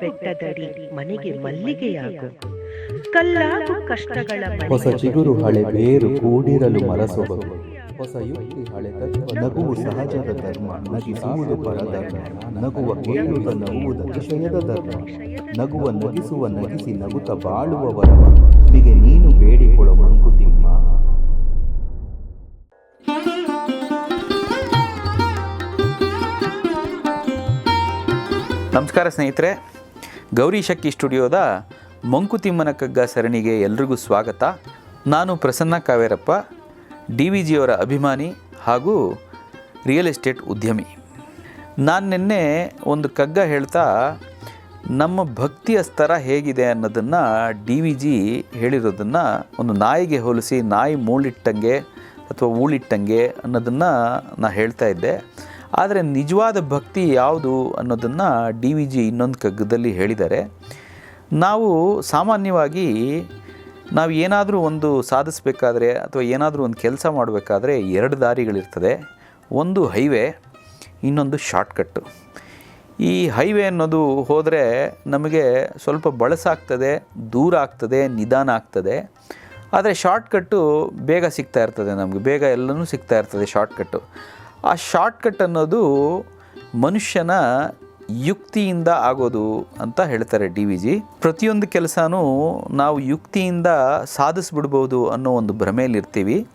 ಬೆಟ್ಟದಡಿ ಮನೆಗೆ ಮಲ್ಲಿಗೆಯಾಗು. ಕಲ್ಲಾಗು ಕಷ್ಟಗಳ ಹೊಸ ಚಿಗುರು ಹಳೆ ಬೇರು ಕೂಡಿರಲು ಮರಸೊಬಗು. ಹೊಸ ಯುಕ್ತಿ ಹಳೆ ತತ್ವ ನಗುವು ಸಹಜದ ಧರ್ಮ ನಗಿಸುವುದು ಪರಧರ್ಮ ನಗುವ ಕೇಳುವ ನಗುವುದು ವಿಷಯದ ಧರ್ಮ. ನಗುವ ನಗಿಸುವ ನಗಿಸಿ ನಗುತ್ತ ಬಾಳುವ ವರವ. ನಿಗೆ ನೀನು ಬೇಡಿಕೊಳ್ಳೋ ಮಂಕುತಿಮ್ಮ. ನಮಸ್ಕಾರ ಸ್ನೇಹಿತರೆ. ಗೌರಿ ಶಕ್ಕಿ ಸ್ಟುಡಿಯೋದ ಮಂಕುತಿಮ್ಮನ ಕಗ್ಗ ಸರಣಿಗೆ ಎಲ್ರಿಗೂ ಸ್ವಾಗತ. ನಾನು ಪ್ರಸನ್ನ ಕಾವೇರಪ್ಪ, ಡಿ ವಿ ಜಿಯವರ ಅಭಿಮಾನಿ ಹಾಗೂ ರಿಯಲ್ ಎಸ್ಟೇಟ್ ಉದ್ಯಮಿ. ನಾನು ನಿನ್ನೆ ಒಂದು ಕಗ್ಗ ಹೇಳ್ತಾ, ನಮ್ಮ ಭಕ್ತಿಯ ಸ್ತರ ಹೇಗಿದೆ ಅನ್ನೋದನ್ನು ಡಿ ವಿ ಜಿ ಹೇಳಿರೋದನ್ನು ಒಂದು ನಾಯಿಗೆ ಹೋಲಿಸಿ, ನಾಯಿ ಮೂಳಿಟ್ಟಂಗೆ ಅಥವಾ ಊಳಿಟ್ಟಂಗೆ ಅನ್ನೋದನ್ನು ನಾ ಹೇಳ್ತಾ ಇದ್ದೆ. ಆದರೆ ನಿಜವಾದ ಭಕ್ತಿ ಯಾವುದು ಅನ್ನೋದನ್ನು ಡಿ ವಿ ಜಿ ಇನ್ನೊಂದು ಕಗ್ಗದಲ್ಲಿ ಹೇಳಿದ್ದಾರೆ. ನಾವು ಸಾಮಾನ್ಯವಾಗಿ ನಾವು ಏನಾದರೂ ಒಂದು ಸಾಧಿಸಬೇಕಾದ್ರೆ ಅಥವಾ ಏನಾದರೂ ಒಂದು ಕೆಲಸ ಮಾಡಬೇಕಾದ್ರೆ ಎರಡು ದಾರಿಗಳಿರ್ತದೆ. ಒಂದು ಹೈವೇ, ಇನ್ನೊಂದು ಶಾರ್ಟ್ಕಟ್ಟು. ಈ ಹೈವೇ ಅನ್ನೋದು ಹೋದರೆ ನಮಗೆ ಸ್ವಲ್ಪ ಬಳಸಾಗ್ತದೆ, ದೂರ ಆಗ್ತದೆ, ನಿಧಾನ ಆಗ್ತದೆ. ಆದರೆ ಶಾರ್ಟ್ಕಟ್ಟು ಬೇಗ ಸಿಗ್ತಾ ಇರ್ತದೆ ನಮಗೆ, ಬೇಗ ಎಲ್ಲನೂ ಸಿಗ್ತಾ ಇರ್ತದೆ ಶಾರ್ಟ್ಕಟ್ಟು. ಆ ಶಾರ್ಟ್ಕಟ್ ಅನ್ನೋದು ಮನುಷ್ಯನ ಯುಕ್ತಿಯಿಂದ ಆಗೋದು ಅಂತ ಹೇಳ್ತಾರೆ ಡಿ ವಿ ಜಿ. ಪ್ರತಿಯೊಂದು ಕೆಲಸನೂ ನಾವು ಯುಕ್ತಿಯಿಂದ ಸಾಧಿಸ್ಬಿಡ್ಬೋದು ಅನ್ನೋ ಒಂದು ಭ್ರಮೆಯಲ್ಲಿರ್ತೀವಿ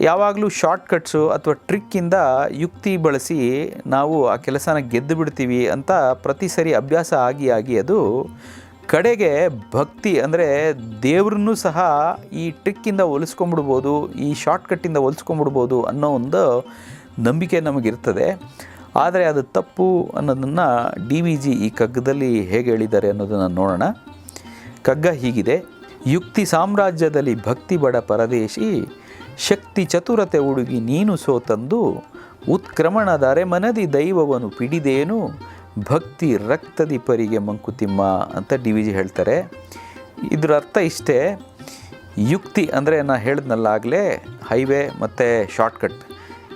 ಯಾವಾಗಲೂ ಶಾರ್ಟ್ಕಟ್ಸು ಅಥವಾ ಟ್ರಿಕ್ಕಿಂದ ಯುಕ್ತಿ ಬಳಸಿ ನಾವು ಆ ಕೆಲಸನ ಗೆದ್ದು ಬಿಡ್ತೀವಿ ಅಂತ ಪ್ರತಿ ಸರಿ ಅಭ್ಯಾಸ ಆಗಿ ಆಗಿ ಅದು ಕಡೆಗೆ ಭಕ್ತಿ ಅಂದರೆ ದೇವ್ರನ್ನೂ ಸಹ ಈ ಟ್ರಿಕ್ಕಿಂದ ಹೊಲಿಸ್ಕೊಂಬಿಡ್ಬೋದು, ಈ ಶಾರ್ಟ್ಕಟ್ಟಿಂದ ಹೊಲಿಸ್ಕೊಂಬಿಡ್ಬೋದು ಅನ್ನೋ ಒಂದು ನಂಬಿಕೆ ನಮಗಿರ್ತದೆ. ಆದರೆ ಅದು ತಪ್ಪು ಅನ್ನೋದನ್ನು ಡಿ ವಿ ಜಿ ಈ ಕಗ್ಗದಲ್ಲಿ ಹೇಗೆ ಹೇಳಿದ್ದಾರೆ ಅನ್ನೋದನ್ನು ನೋಡೋಣ. ಕಗ್ಗ ಹೀಗಿದೆ, ಯುಕ್ತಿ ಸಾಮ್ರಾಜ್ಯದಲ್ಲಿ ಭಕ್ತಿ ಬಡ ಪರದೇಶಿ, ಶಕ್ತಿ ಚತುರತೆ ಹುಡುಗಿ ನೀನು ಸೋತಂದು ಉತ್ಕ್ರಮಣದ ಮನದಿ ದೈವವನ್ನು ಪಿಡಿದೇನು ಭಕ್ತಿ ರಕ್ತದಿ ಪರಿಗೆ ಮಂಕುತಿಮ್ಮ ಅಂತ ಡಿ ವಿ ಜಿ ಹೇಳ್ತಾರೆ. ಇದರ ಅರ್ಥ ಇಷ್ಟೇ. ಯುಕ್ತಿ ಅಂದರೆ ನಾನು ಹೇಳಿದ್ನಲ್ಲ ಆಗಲೇ ಹೈವೇ ಮತ್ತು ಶಾರ್ಟ್ಕಟ್.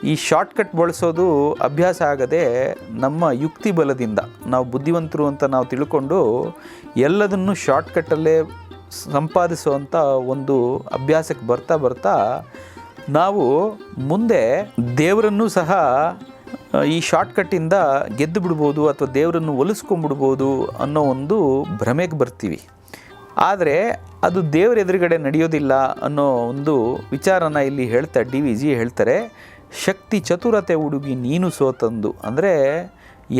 ಈ ಶಾರ್ಟ್ಕಟ್ ಬಳಸೋದು ಅಭ್ಯಾಸ ಆಗದೆ ನಮ್ಮ ಯುಕ್ತಿ ಬಲದಿಂದ ನಾವು ಬುದ್ಧಿವಂತರು ಅಂತ ನಾವು ತಿಳ್ಕೊಂಡು ಎಲ್ಲದನ್ನು ಶಾರ್ಟ್ಕಟ್ಟಲ್ಲೇ ಸಂಪಾದಿಸುವಂಥ ಒಂದು ಅಭ್ಯಾಸಕ್ಕೆ ಬರ್ತಾ ಬರ್ತಾ ನಾವು ಮುಂದೆ ದೇವರನ್ನು ಸಹ ಈ ಶಾರ್ಟ್ಕಟ್ಟಿಂದ ಗೆದ್ದು ಬಿಡ್ಬೋದು ಅಥವಾ ದೇವರನ್ನು ಒಲಿಸ್ಕೊಂಡ್ಬಿಡ್ಬೋದು ಅನ್ನೋ ಒಂದು ಭ್ರಮೆಗೆ ಬರ್ತೀವಿ. ಆದರೆ ಅದು ದೇವರ ಎದುರುಗಡೆ ನಡೆಯೋದಿಲ್ಲ ಅನ್ನೋ ಒಂದು ವಿಚಾರನ ಇಲ್ಲಿ ಹೇಳ್ತಾ ಡಿ ವಿ ಜಿ ಹೇಳ್ತಾರೆ, ಶಕ್ತಿ ಚತುರತೆ ಹುಡುಗಿ ನೀನು ಸೋತಂದು. ಅಂದರೆ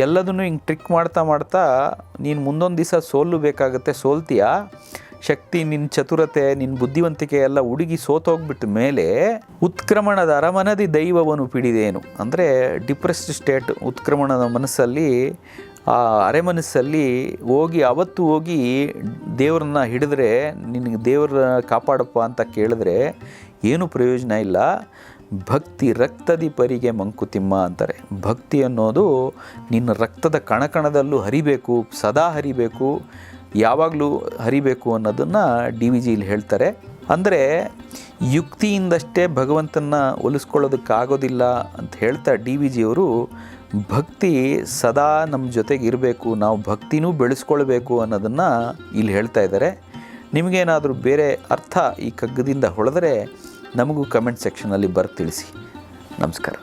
ಎಲ್ಲದನ್ನು ಹಿಂಗೆ ಟ್ರಿಕ್ ಮಾಡ್ತಾ ಮಾಡ್ತಾ ನೀನು ಮುಂದೊಂದು ದಿವಸ ಸೋಲು ಬೇಕಾಗುತ್ತೆ, ಸೋಲ್ತೀಯ? ಶಕ್ತಿ ನಿನ್ನ ಚತುರತೆ ನಿನ್ನ ಬುದ್ಧಿವಂತಿಕೆ ಎಲ್ಲ ಹುಡುಗಿ ಸೋತೋಗ್ಬಿಟ್ಟ ಮೇಲೆ ಉತ್ಕ್ರಮಣದ ಅರಮನದಿ ದೈವವನ್ನು ಪಿಡಿದೇನು. ಅಂದರೆ ಡಿಪ್ರೆಸ್ಡ್ ಸ್ಟೇಟ್, ಉತ್ಕ್ರಮಣದ ಮನಸ್ಸಲ್ಲಿ, ಆ ಅರೆಮನಸ್ಸಲ್ಲಿ ಹೋಗಿ, ಅವತ್ತು ಹೋಗಿ ದೇವ್ರನ್ನ ಹಿಡಿದ್ರೆ ನಿನಗೆ ದೇವ್ರ ಕಾಪಾಡಪ್ಪ ಅಂತ ಕೇಳಿದ್ರೆ ಏನು ಪ್ರಯೋಜನ ಇಲ್ಲ. ಭಕ್ತಿ ರಕ್ತದಿ ಪರಿಗೆ ಮಂಕುತಿಮ್ಮ ಅಂತಾರೆ. ಭಕ್ತಿ ಅನ್ನೋದು ನಿನ್ನ ರಕ್ತದ ಕಣಕಣದಲ್ಲೂ ಹರಿಬೇಕು, ಸದಾ ಹರಿಬೇಕು. ಯಾವಾಗಲೂ ಹರಿಬೇಕು ಅನ್ನೋದನ್ನು ಡಿ ವಿ ಜಿಲಿ ಹೇಳ್ತಾರೆ. ಅಂದರೆ ಯುಕ್ತಿಯಿಂದಷ್ಟೇ ಭಗವಂತನ ಒಲಿಸ್ಕೊಳ್ಳೋದಕ್ಕಾಗೋದಿಲ್ಲ ಅಂತ ಹೇಳ್ತಾ ಡಿ ವಿ ಜಿಯವರು ಭಕ್ತಿ ಸದಾ ನಮ್ಮ ಜೊತೆಗೆ ಇರಬೇಕು, ನಾವು ಭಕ್ತಿನೂ ಬೆಳೆಸ್ಕೊಳ್ಬೇಕು ಅನ್ನೋದನ್ನು ಇಲ್ಲಿ ಹೇಳ್ತಾ ಇದ್ದಾರೆ. ನಿಮಗೇನಾದರೂ ಬೇರೆ ಅರ್ಥ ಈ ಕಗ್ಗದಿಂದ ಹೊಳೆದರೆ ನಮಗೂ ಕಮೆಂಟ್ ಸೆಕ್ಷನಲ್ಲಿ ಬರೆದು ತಿಳಿಸಿ. ನಮಸ್ಕಾರ.